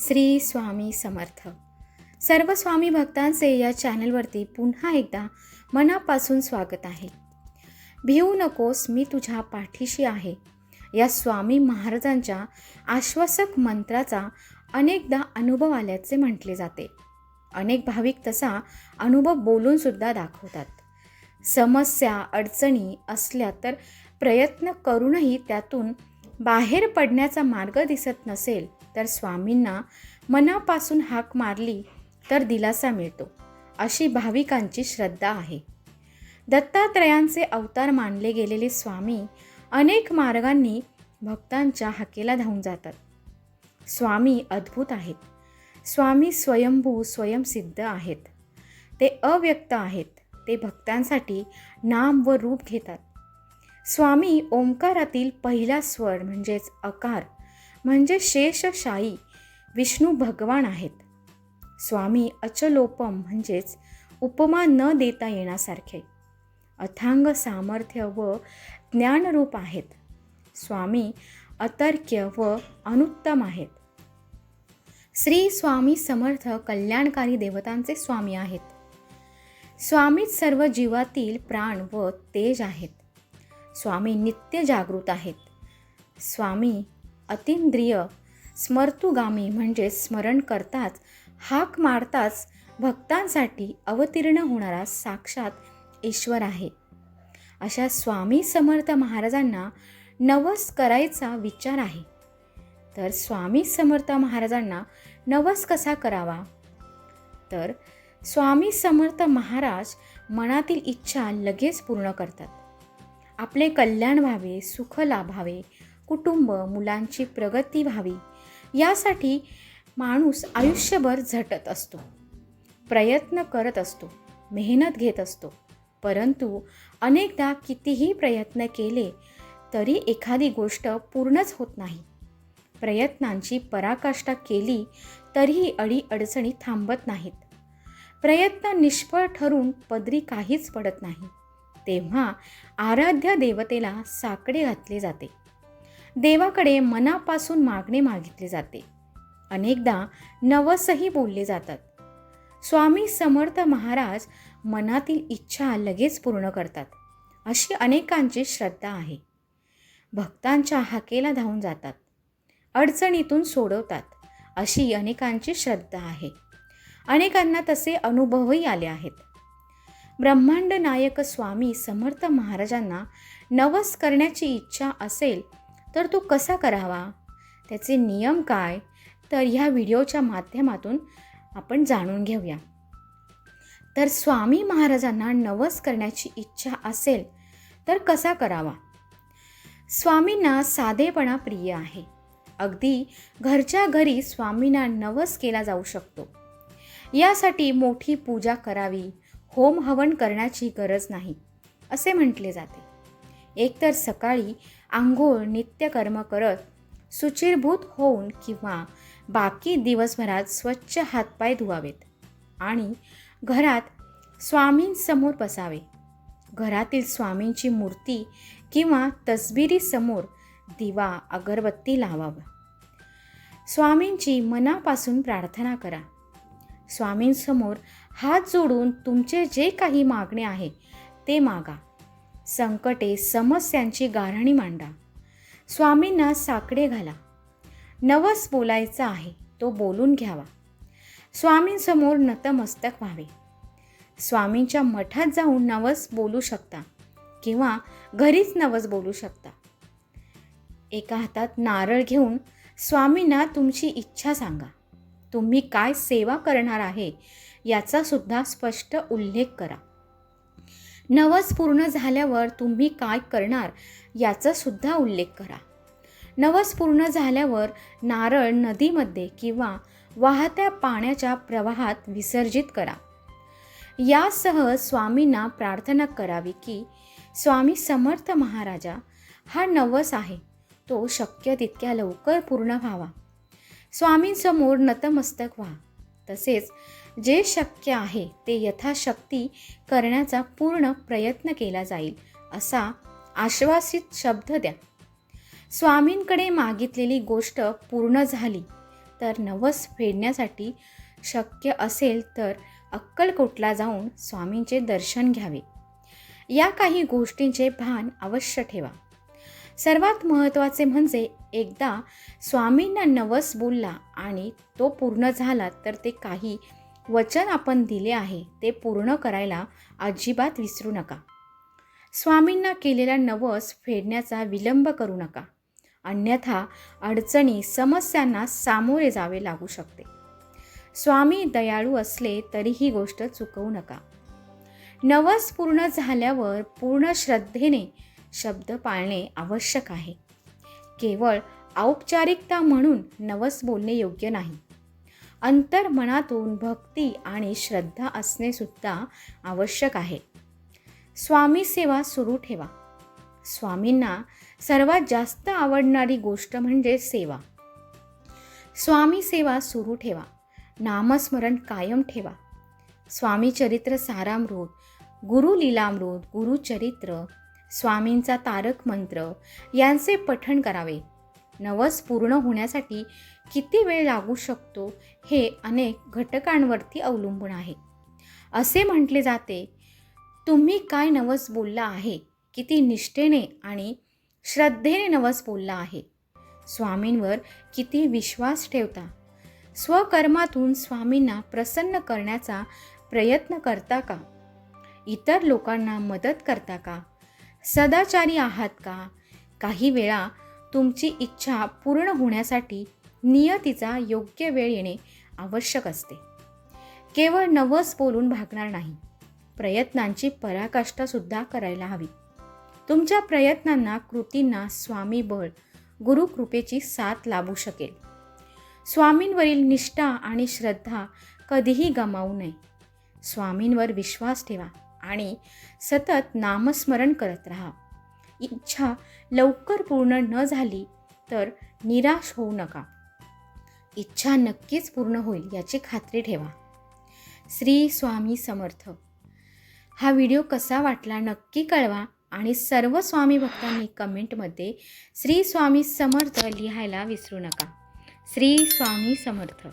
श्री स्वामी समर्थ. सर्व स्वामी भक्तांचे या चॅनलवरती पुन्हा एकदा मनापासून स्वागत आहे. भिवू नकोस मी तुझ्या पाठीशी आहे. या स्वामी महाराजांच्या आश्वासक मंत्राचा अनेकदा अनुभव आल्याचे म्हटले जाते. अनेक भाविक तसा अनुभव बोलूनसुद्धा दाखवतात. समस्या अडचणी असल्या तर प्रयत्न करूनही त्यातून बाहेर पडण्याचा मार्ग दिसत नसेल तर स्वामींना मनापासून हाक मारली तर दिलासा मिळतो अशी भाविकांची श्रद्धा आहे. दत्तात्रयांचे अवतार मानले गेलेले स्वामी अनेक मार्गांनी भक्तांच्या हाकेला धावून जातात. स्वामी अद्भुत आहेत. स्वामी स्वयंभू स्वयंसिद्ध आहेत. ते अव्यक्त आहेत. ते भक्तांसाठी नाम व रूप घेतात. स्वामी ओंकारातील पहिला स्वर म्हणजेच अकार म्हणजे शेषशाही विष्णू भगवान आहेत. स्वामी अचलोपम म्हणजेच उपमा न देता येण्यासारखे. अथांग सामर्थ्य व ज्ञानरूप आहेत. स्वामी अतर्क्य व अनुत्तम आहेत. श्री स्वामी समर्थ कल्याणकारी देवतांचे स्वामी आहेत. स्वामीच सर्व जीवातील प्राण व तेज आहेत. स्वामी नित्य जागृत आहेत. स्वामी अतिंद्रिय स्मर्तुगामी म्हणजे स्मरण करताच हाक मारताच भक्तांसाठी अवतीर्ण होणारा साक्षात ईश्वर आहे. अशा स्वामी समर्थ महाराजांना नवस करायचा विचार आहे. तर स्वामी समर्थ महाराजांना नवस कसा करावा? तर स्वामी समर्थ महाराज मनातील इच्छा लगेच पूर्ण करतात. आपले कल्याण व्हावे सुख लाभावे कुटुंब मुलांची प्रगती व्हावी. यासाठी माणूस आयुष्यभर झटत असतो. प्रयत्न करत असतो. मेहनत घेत असतो. परंतु अनेकदा कितीही प्रयत्न केले तरी एखादी गोष्ट पूर्णच होत नाही. प्रयत्नांची पराकाष्ठा केली तरीही अडीअडचणी थांबत नाहीत. प्रयत्न निष्फळ ठरून पदरी काहीच पडत नाही. तेव्हा आराध्य देवतेला साकडे घातले जाते. देवाकडे मनापासून मागणे मागितले जाते. अनेकदा नवसही बोलले जातात. स्वामी समर्थ महाराज मनातील इच्छा लगेच पूर्ण करतात. अशी अनेकांची श्रद्धा आहे. भक्तांच्या हाकेला धावून जातात. अडचणीतून सोडवतात. अशी अनेकांची श्रद्धा आहे. अनेकांना तसे अनुभवही आले आहेत. ब्रह्मांड नायक स्वामी समर्थ महाराजांना नवस करण्याची इच्छा असेल तर तो कसा करावा? त्याचे नियम काय? तर ह्या व्हिडिओच्या माध्यमातून आपण जाणून घेऊया. तर स्वामी महाराजांना नवस करण्याची इच्छा असेल तर कसा करावा? स्वामींना साधेपणा प्रिय आहे. अगदी घरच्या घरी स्वामींना नवस केला जाऊ शकतो. यासाठी मोठी पूजा करावी होम हवन करण्याची गरज नाही असे म्हटले जाते. एकतर सकाळी आंघोळ नित्यकर्म करत सुचिरभूत होऊन किंवा बाकी दिवसभरात स्वच्छ हातपाय धुवावेत आणि घरात स्वामींसमोर बसावे. घरातील स्वामींची मूर्ती किंवा तसबिरीसमोर दिवा अगरबत्ती लावावा. स्वामींची मनापासून प्रार्थना करा. स्वामींसमोर हात जोडून तुमचे जे काही मागणे आहे ते मागा. संकटे समस्यांची गारणी मांडा. स्वामींना साकडे घाला. नवस बोलायचा आहे तो बोलून घ्यावा. स्वामींसमोर नतमस्तक व्हावे. स्वामींच्या मठात जाऊन नवस बोलू शकता किंवा घरीच नवस बोलू शकता. एका हातात नारळ घेऊन स्वामींना तुमची इच्छा सांगा. तुम्ही काय सेवा करणार आहे याचा सुद्धा स्पष्ट उल्लेख करा. नवस पूर्ण झाल्यावर तुम्ही काय करणार याचा सुद्धा उल्लेख करा. नवस पूर्ण झाल्यावर नारळ नदीमध्ये किंवा वाहत्या पाण्याच्या प्रवाहात विसर्जित करा. यासह स्वामींना प्रार्थना करावी की स्वामी समर्थ महाराजा हा नवस आहे तो शक्य तितक्या लवकर पूर्ण व्हावा. स्वामींसमोर नतमस्तक व्हा. तसेच जे शक्य आहे ते यथाशक्ती करण्याचा पूर्ण प्रयत्न केला जाईल असा आश्वासित शब्द द्या. स्वामींकडे मागितलेली गोष्ट पूर्ण झाली तर नवस फेडण्यासाठी शक्य असेल तर अक्कलकोटला जाऊन स्वामींचे दर्शन घ्यावे. या काही गोष्टींचे भान अवश्य ठेवा. सर्वात महत्त्वाचे म्हणजे एकदा स्वामींना नवस बोलला आणि तो पूर्ण झाला तर ते काही वचन आपण दिले आहे ते पूर्ण करायला अजिबात विसरू नका. स्वामींना केलेला नवस फेडण्याचा विलंब करू नका. अन्यथा अडचणी समस्यांना सामोरे जावे लागू शकते. स्वामी दयाळू असले तरी ही गोष्ट चुकवू नका. नवस पूर्ण झाल्यावर पूर्ण श्रद्धेने शब्द पाळणे आवश्यक आहे. केवळ औपचारिकता म्हणून नवस बोलणे योग्य नाही. अंतर्मनातून भक्ती आणि श्रद्धा असणे सुद्धा आवश्यक आहे. स्वामी सेवा सुरू ठेवा. स्वामींना सर्वात जास्त आवडणारी गोष्ट म्हणजे सेवा. स्वामी सेवा सुरू ठेवा. नामस्मरण कायम ठेवा. स्वामी चरित्र सारामृत गुरु लीलामृत गुरुचरित्र स्वामींचा तारक मंत्र यांचे पठण करावे. नवस पूर्ण होण्यासाठी किती वेळ लागू शकतो हे अनेक घटकांवरती अवलंबून आहे. असे म्हटले जाते तुम्ही काय नवस बोलला आहे? किती निष्ठेने आणि श्रद्धेने नवस बोलला आहे. स्वामींवर किती विश्वास ठेवता? स्वकर्मातून स्वामींना प्रसन्न करण्याचा प्रयत्न करता का? इतर लोकांना मदत करता का? सदाचारी आहात का? काही वेळा तुमची इच्छा पूर्ण होण्यासाठी नियतीचा योग्य वेळ येणे आवश्यक असते. केवळ नवस बोलून भागणार नाही. प्रयत्नांची पराकाष्ठासुद्धा करायला हवी. तुमच्या प्रयत्नांना कृतींना स्वामी बळ गुरुकृपेची साथ लाभू शकेल. स्वामींवरील निष्ठा आणि श्रद्धा कधीही गमावू नये. स्वामींवर विश्वास ठेवा आणि सतत नामस्मरण करत राहा. इच्छा लवकर पूर्ण न झाली तर निराश होऊ नका. इच्छा नक्कीच पूर्ण होईल याची खात्री ठेवा. श्री स्वामी समर्थ. हा व्हिडिओ कसा वाटला नक्की कळवा आणि सर्व स्वामी भक्तांनी कमेंटमध्ये श्री स्वामी समर्थ लिहायला विसरू नका. श्री स्वामी समर्थ.